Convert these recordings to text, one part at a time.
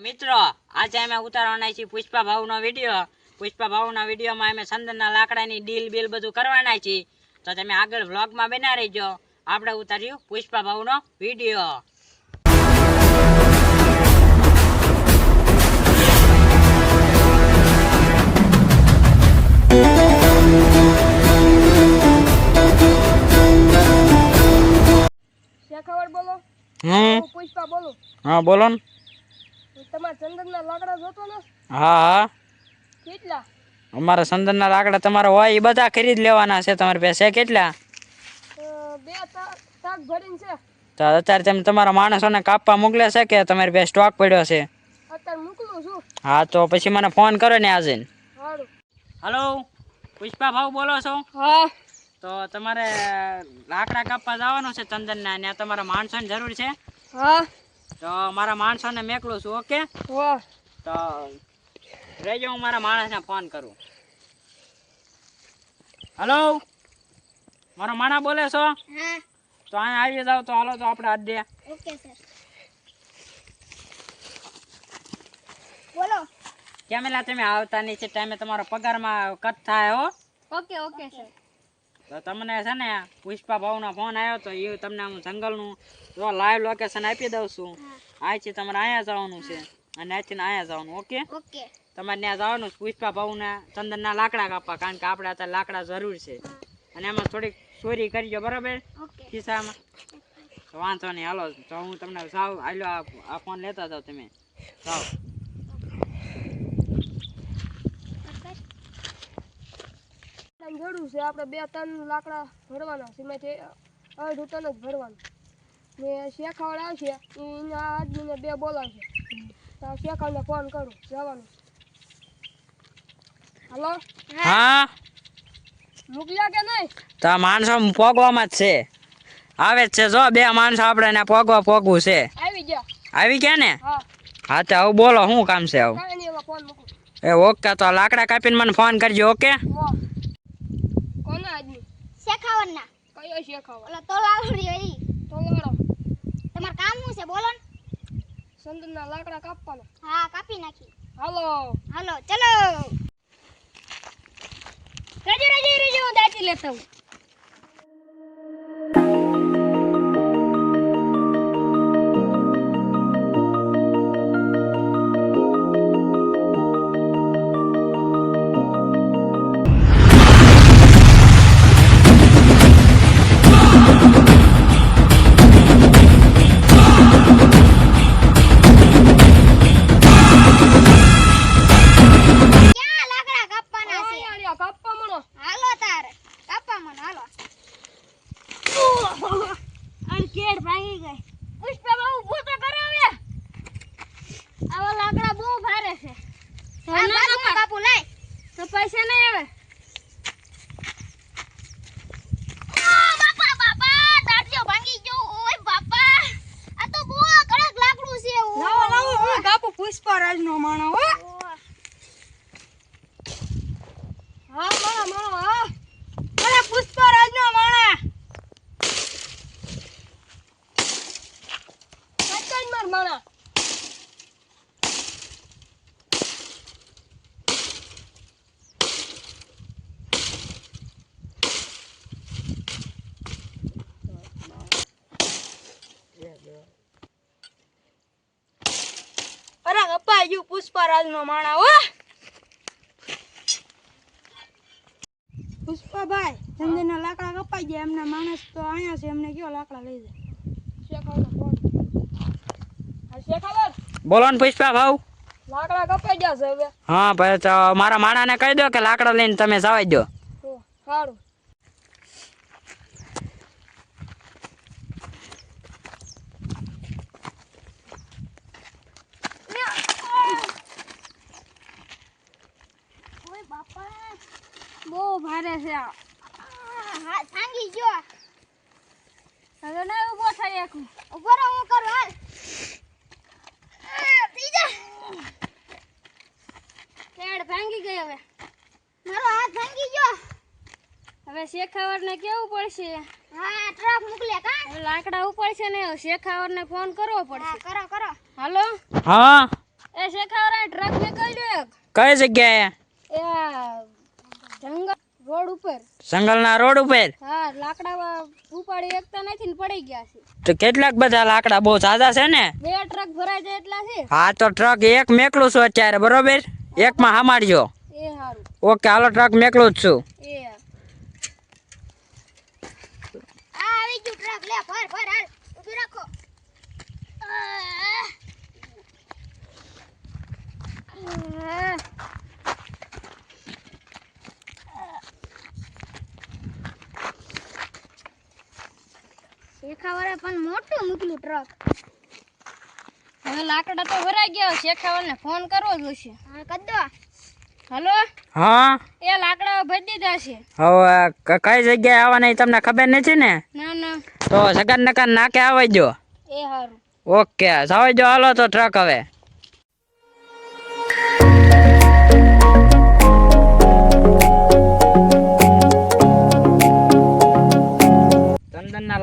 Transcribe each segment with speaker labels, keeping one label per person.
Speaker 1: મિત્રો આજે અમે ઉતારવાના છીએ પુષ્પા ભાવનો વીડિયો પુષ્પા ભાવના વિડીયોમાં અમે સંદનના લાકડાની ડીલ બીલ બધું કરવાના છીએ. તો તમે આગળ વ્લોગમાં બના રહીજો. આપણે ઉતાર્યું પુષ્પા ભાવનો વીડિયો.
Speaker 2: બોલો.
Speaker 1: હમ.
Speaker 2: પુષ્પા બોલું.
Speaker 1: હા બોલો ને.
Speaker 2: તમારા ચંદનના લાકડા જોતો ને
Speaker 1: હા હા.
Speaker 2: કેટલા?
Speaker 1: અમારા લાકડા તમારા હોય એ બધા ખરીદ લેવાના છે. તમારી પાસે કેટલા?
Speaker 2: બે તાક ભરીને છે.
Speaker 1: તો અત્યારે તમે તમારા માણસોને કાપવા મોકલે છે કે તમારી પાસે સ્ટોક પડ્યો છે?
Speaker 2: અત્યારે મોકલું છું.
Speaker 1: હા તો પછી મને ફોન કરો ને આજે. હલો પુષ્પા ભાવ બોલો છો?
Speaker 2: હા.
Speaker 1: તો તમારે લાકડા કાપવા જવાનું છે ચંદનના ના તમારા માણસોની જરૂર છે?
Speaker 2: હા.
Speaker 1: તો મારા માણસોને મેકલું છું ઓકે?
Speaker 2: વાહ.
Speaker 1: તો રહેજો હું મારા માણસને ફોન કરું. હલો મારો માણા બોલે છો? તો અહીંયા આવી જાવ તો હાલો તો આપણે
Speaker 2: ઓકે સર. બોલો.
Speaker 1: કેમેલા તમે આવતા નહીં છે ટાઈમે તમારો પગારમાં કટ થાય હો.
Speaker 2: Okay okay sir.
Speaker 1: તો તમને છે ને પુષ્પા ભાવનો ફોન આવ્યો તો એ તમને હું જંગલનું જો લાઈવ લોકેશન આપી દઉં છું. અહીંથી તમારે અહીંયા જવાનું છે. અને અહીંથી અહીંયા જવાનું ઓકે? તમારે ત્યાં જવાનું છે પુષ્પા ભાવના ચંદનના લાકડા કાપવા કારણ કે આપણે અત્યારે લાકડા જરૂર છે. અને એમાં થોડીક ચોરી કરજો બરાબર? ખિસ્સામાં. વાંધો નહીં હાલો તો હું તમને સાવ હાલો આ આ ફોન લેતા જાઓ તમે. સાવ
Speaker 2: જોડું છે. આપણે બે ત્રણ લાકડા ભરવાના છે. એમાંથી અડધું ત્રણ જ ભરવાનું. ને શેખાવડ આવશે એને આદમીને બે બોલાવશે. તો શેખાવડને ફોન કરું. જવાનું. હલો?
Speaker 1: હા?
Speaker 2: મોકલ્યા કે નહીં?
Speaker 1: તો માણસો પોગવામાં જ છે. આવે જ છે. જો બે માણસો આપણે એને પોગવા પોગવું છે.
Speaker 2: આવી ગયા.
Speaker 1: આવી ગયા ને?
Speaker 2: હા.
Speaker 1: તો આવું બોલો શું કામ છે આવું? એ ઓકે તો લાકડા કાપીને મને ફોન કરજો ઓકે?
Speaker 2: કોના આદમી?
Speaker 3: શેખાવરના
Speaker 2: કયો શેખાવડ
Speaker 3: ઓલા તોલાવડી હોય
Speaker 2: તો લાડો
Speaker 3: તમારે કામ શું છે? બોલો ને.
Speaker 2: સંદનના લાકડા કાપવાના.
Speaker 3: હા કાપી નાખી.
Speaker 2: હાલો.
Speaker 3: હાલો ચલો.
Speaker 2: રજી રજી રજી હું દાચી લેતા હું મળો
Speaker 3: હાલો તારે. કાપા મને હાલો.
Speaker 2: અન કેડ ભાંગી ગઈ. પુષ્પા બહુ ઊભો તો કરાવે આવા લાકડા બહુ ભારે છે.
Speaker 3: બાપુ લાય.
Speaker 2: તો પૈસા નહીં આવે?
Speaker 3: પુષ્પરાજ નો બાપા દાંડિયો ભાંગી ગયો ઓય બાપા આ તો બહુ કડક લાકડું છે ઓ.
Speaker 2: લાવો લાવો હું કાપુ પુષ્પા રાજનો માણો હો
Speaker 3: ઓ.
Speaker 2: હા માણો માણો હા અરે પુષ્પા રાજનો માણા સચ્ચાઈ માર માણા અરે અપાઈ ગયું પુષ્પા નો માણા હો. પુષ્પાભાઈ ચંદનના લાકડા કપાઈ ગયા એમના માણસ તો અહીંયા છે એમને કયો લાકડા લઈ જાય?
Speaker 1: બોલો ને પુષ્પા ભાવ.
Speaker 2: લાકડા કપાઈ ગયા છે હવે.
Speaker 1: હા ભાઈ મારા મારા માણાને કહી દો કે લાકડા લઈને તમે જવા દો.
Speaker 2: સારું
Speaker 3: ઓય બાપા
Speaker 2: બહુ ભારે છે આ.
Speaker 3: હાથ ભાંગી ગયો.
Speaker 2: હવે ના ઊભો થઈ એકું.
Speaker 3: ઊભો રહો હું કરું હાલ.
Speaker 2: પેડ ભાંગી ગઈ હવે.
Speaker 3: મારો હાથ ભાંગી ગયો.
Speaker 2: હવે શેખાવરને કેવું પડશે?
Speaker 3: હા ટ્રક મોકલે કા?
Speaker 2: લાકડા લાકડા ઉપડશે ને શેખાવડને ફોન કરવો
Speaker 3: હા
Speaker 2: પડશે
Speaker 3: કરો કરો.
Speaker 2: હાલો?
Speaker 1: હા.
Speaker 3: શેખાવરા ટ્રક નીકળ્યો એક.
Speaker 1: કઈ જગ્યાએ?
Speaker 3: એ જંગલ રોડ ઉપર.
Speaker 1: જંગલના રોડ ઉપર?
Speaker 3: હા લાકડા ઉપાડી એકતા નથી ને પડી ગયા છે.
Speaker 1: તો કેટલાક બધા લાકડા બહુ સાદા છે ને?
Speaker 3: બે ટ્રક ભરાય જાય એટલા છે.
Speaker 1: હા તો ટ્રક એક મેકલું છું અત્યારે બરોબર? એકમાં હામાડજો.
Speaker 3: એ સારું
Speaker 1: ઓકે હાલો ટ્રક મેકલું જ છું.
Speaker 3: એ આ આવી ગયું ટ્રક લે ભર ભર હાલ ઊભી રાખો આહ. શેખાવાળે પણ મોટું ટ્રક હવે લાકડા તો ભરાઈ ગયા શેખાવાને ફોન કરવો જોઈશે હા હલો?
Speaker 1: હા?
Speaker 3: એ લાકડા ભરી દીધા છે.
Speaker 1: હવે કઈ જગ્યાએ આવવાની તમને ખબર નથી ને?
Speaker 3: ના ના.
Speaker 1: તો સગન નકન નાકે આવજો
Speaker 3: એ સારું
Speaker 1: ઓકે સાવજો હાલો તો ટ્રક હવે.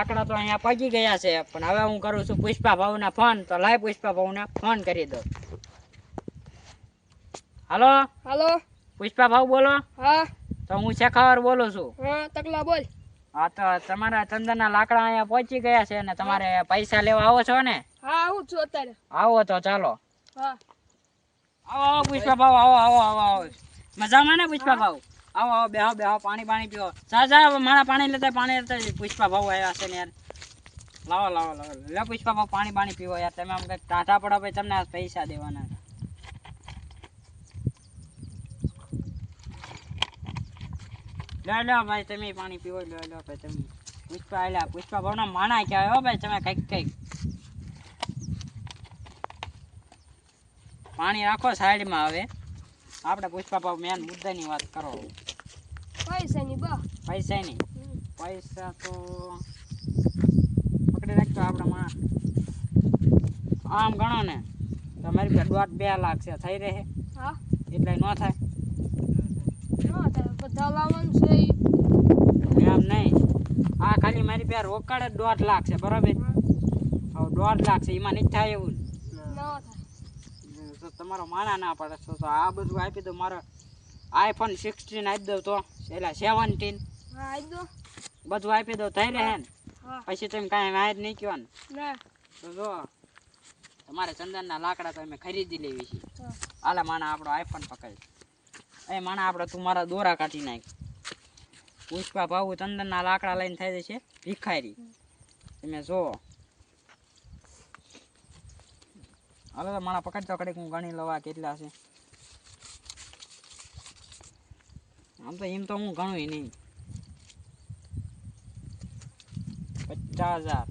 Speaker 1: લાકડા તો અહીંયા પગી ગયા છે પણ હવે હું કરું છું પુષ્પા ભાવના ફોન તો લાય પુષ્પા ભાવને ફોન કરી દો. હાલો?
Speaker 2: હાલો?
Speaker 1: પુષ્પા ભાવ બોલો?
Speaker 2: હા.
Speaker 1: તો હું શેખાવર બોલું છું.
Speaker 2: હા તકલા બોલ.
Speaker 1: હા તો તમારા ચંદનના લાકડા અહીંયા પહોંચી ગયા છે અને તમારે પૈસા લેવા આવો છો ને?
Speaker 2: હા આવું છું અત્યારે.
Speaker 1: આવો તો ચાલો.
Speaker 2: હા.
Speaker 1: આવો આવો પુષ્પા ભાવ આવો આવો આવો આવો. મજામાં ને પુષ્પા ભાવ? આવો આવો, બેહો બેહો, પાણી પાણી પીવો સા સા મારા પાણી લેતા પાણી લેતા પુષ્પા ભાવ આવ્યા છે ને યાર. લાવો લાવો લાવો. લે પુષ્પા ભાવ પાણી પાણી પીવો યાર. તમે આમ કંઈક ટાટા પડો તમને પૈસા દેવાના ભાઈ, તમે પાણી પીવો, લે લે તમે. પુષ્પા આલ્યા પુષ્પા ભાવના માણા કહેવાય હો ભાઈ, તમે કંઈક કંઈક. પાણી રાખો સાઈડમાં હવે. આપણે પુષ્પા ભાવ મેન મુદ્દાની વાત કરો.
Speaker 2: પૈસાની બો.
Speaker 1: પૈસા નહીં પૈસા તો પકડી રાખજો આપણે માં આમ ગણો ને તો મારી પાસે દોઢ બે લાખ છે થઈ રહે.
Speaker 2: હા?
Speaker 1: એટલે ન થાય.
Speaker 2: બધા લાવવાનું છે.
Speaker 1: એમ નહીં. આ ખાલી મારી પાસે રોકડ દોઢ લાખ છે બરાબર? દોઢ લાખ છે એમાં નહીં થાય એવું. તમારો માણા ના પડે તો આ બધું આપી દો. મારો આઈફોન સિક્સટીન આપી દો તો. એટલે સેવન્ટીન બધું આપી દો. થઈ રહે ને? પછી તમે કાંઈ વાંચ નહીં કયો ને? તો જો તમારે ચંદનના લાકડા તો અમે ખરીદી લેવી છે. આલા માણા આપણો આઈફોન પકડ એ માણા આપણે તું મારા દોરા કાઢી નાખ. પુષ્પા ભાવું ચંદનના લાકડા લઈને થઈ જશે ભિખારી. તમે જો હાલો તો મારા પકડતો કડે હું ગણી લવા કેટલા છે. આમ તો એમ તો હું ગણું નહીં. પચાસ હજાર.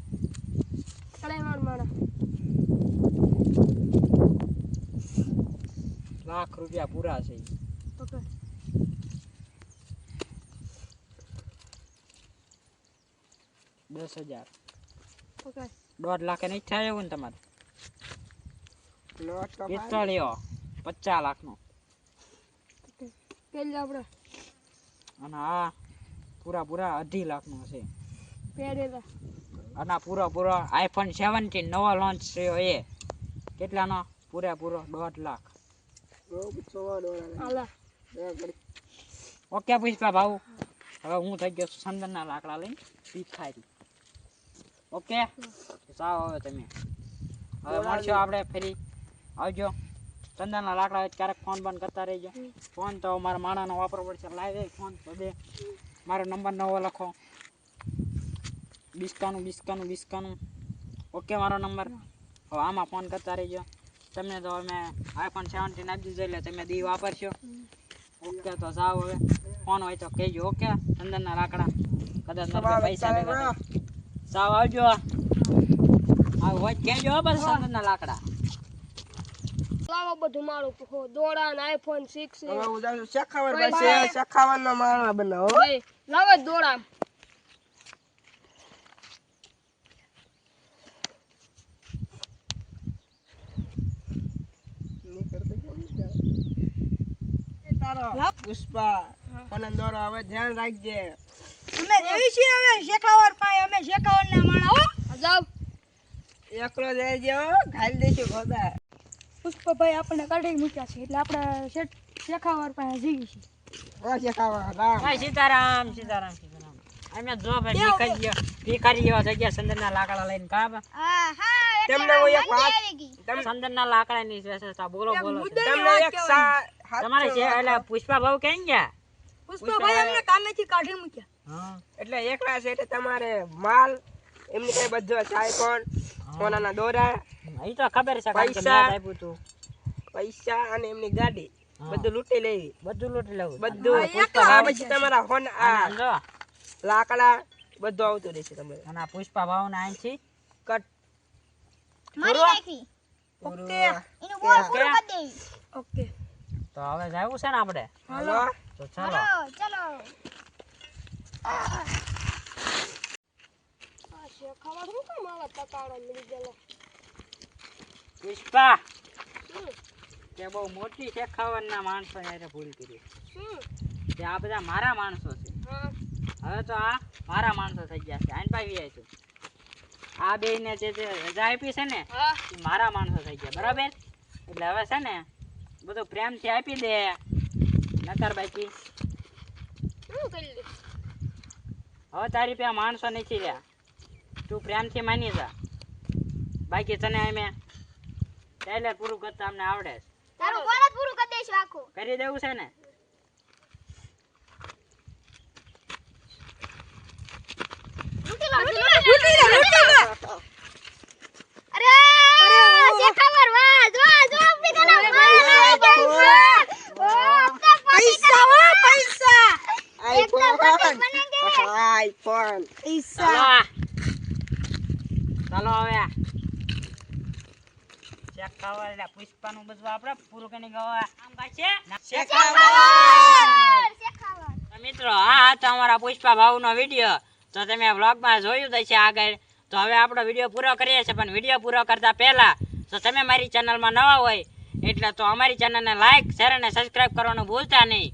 Speaker 1: લાખ રૂપિયા પૂરા છે. દસ હજાર. દોઢ લાખે નહીં થાય એવું ને તમારે? પિસ્તાળીઓ પચાસ લાખનો.
Speaker 2: પેલા આપડે
Speaker 1: અને આ પૂરા પૂરા અઢી લાખનો છે.
Speaker 2: પેરેલા
Speaker 1: અને પૂરો પૂરો આઈફોન સેવન્ટીન નવો લોન્ચ થયો એ. કેટલાનો? પૂરેપૂરો દોઢ લાખ. ઓકે પૂછતા ભાવ. હવે હું થઈ ગયો છું સંદનના લાકડા લઈને પીખારી ઓકે? જાઓ હવે તમે. હવે મળશો આપણે ફરી. આવજો ચંદનના લાકડા હોય ક્યારેક ફોન બંધ કરતા રહેજો. ફોન તો મારા માણાનો વાપરવો પડશે. લાવી ફોન તો દે. મારો નંબર નવો લખો. બિસ્કાનું બિસ્કાનું બિસ્કાનું. ઓકે મારો નંબર હવે આમાં ફોન કરતા રહેજો. તમને તો અમે આઈફોન સેવન્ટીન આપી દીધો એટલે તમે દી વાપરશો. ઓકે તો જાઓ હવે. ફોન હોય તો કહેજો. ઓકે ચંદનના લાકડા. કદાચ પાસે ભેગા થાય. જાઓ આવજો. આવું હોય કહેજો બસ ચંદનના લાકડા.
Speaker 2: લાવો બધું મારું દોડા ને આઈફોન સિક્સ
Speaker 4: શખાવર પાસે શખાવર નો માણવા બનાવો.
Speaker 2: લાવો દોડા.
Speaker 4: તારો પુષ્પા પણ દોરો હવે ધ્યાન રાખજે.
Speaker 3: અમે જેવી છીએ હવે શેખાવર પાસે અમે શેખાવર ના માણા હો
Speaker 2: જાવ
Speaker 4: એકલો જઈ ગયો ખાલી દેશું ખોદા
Speaker 2: પુષ્પભાઈ આપણને કાઢી મૂક્યા છે એટલે આપણે શેઠ શેખાવર પાસે જીવી છે
Speaker 4: આ રામ.
Speaker 1: સીતારામ સીતારામ સીતારામ. અમે જો ભાઈ ભીખારીઓ ભીખારીઓ જગ્યા સંદનના લાકડા લઈને કાબ
Speaker 3: હા હા
Speaker 4: તમને હું એક વાત
Speaker 3: આવી ગઈ.
Speaker 4: તમ-
Speaker 1: સંદનના લાકડાની વિશેષતા બોલો બોલો.
Speaker 4: તમને એક સા-
Speaker 1: તમારે જે એટલે પુષ્પા ભાવ કેમ ગયા?
Speaker 2: પુષ્પભાઈ અમને કામેથી કાઢી મૂક્યા.
Speaker 4: એટલે એકલા છે એટલે તમારે માલ એમની કઈ બધો ચાય પણ સોનાના દોરા
Speaker 1: એ તો ખબર છે
Speaker 4: પૈસા.
Speaker 1: આપ્યું તું.
Speaker 4: પૈસા અને એમની ગાડી. બધું લૂંટી લેવી.
Speaker 1: બધું લૂંટી લેવું.
Speaker 4: બધું આ પછી તમારા હોન આ લાકડા બધું આવતું રહેશે તમારે.
Speaker 1: અને આ પુષ્પા ભાવ ના અહીંથી?
Speaker 4: કટ.
Speaker 3: મારી નાખી.
Speaker 4: પૂરું.
Speaker 3: એનું બોલ પૂરું કરી દેવી.
Speaker 2: ઓકે.
Speaker 1: તો હવે જાવું છે ને આપણે?
Speaker 4: હાલો.
Speaker 1: તો ચાલો.
Speaker 3: ચલો.
Speaker 2: આ શેખાવાર શું કામ આવા તકાળા મળી ગયેલા.
Speaker 1: પુષ્પા તે બહુ મોટી શેખાવરના માણસો યારે ભૂલ કરી. તે આ બધા મારા માણસો છે.
Speaker 2: હા.
Speaker 1: હવે તો આ મારા માણસો થઈ ગયા છે. આઈને પાવી આવ્યા છું. આ બે ને જે રજા આપી છે ને
Speaker 2: હા.
Speaker 1: મારા માણસો થઈ ગયા. બરાબર? એટલે હવે છે ને બધું પ્રેમથી આપી દે. નકર બાકી. હવે તારી પાસે માણસો નથી રહ્યા. તું પ્રેમથી માની જા. બાકી તને અમે ટેલર પૂરું કરતા અમને આવડે છે.
Speaker 3: તારું કોલેજ પૂરું કરી દઈશું આખું.
Speaker 1: કરી દેવું છે ને
Speaker 3: લૂંટી લો લૂંટી લો લૂંટી લો અરે શેખાવર વાહ જો જો આપણી કલા પૈસા વા પૈસા
Speaker 4: આઈફોન
Speaker 3: બનેંગે
Speaker 4: આઈફોન
Speaker 1: ચાલો ચાલો હવે ચેક ખાવા પુષ્પાનું બધું આપણે પૂરું કરીને ગવા આમ કાંઈ છે? તો મિત્રો આ હતો અમારા પુષ્પા ભાવનો વીડિયો. તો તમે વ્લોગમાં જોયું જ છે આગળ. તો હવે આપણો વીડિયો પૂરો કરીએ છીએ પણ વીડિયો પૂરો કરતા પહેલા તો તમે મારી ચેનલમાં નવા હોય એટલે તો અમારી ચેનલને લાઈક શેર અને સબસ્ક્રાઈબ કરવાનું ભૂલતા નહીં.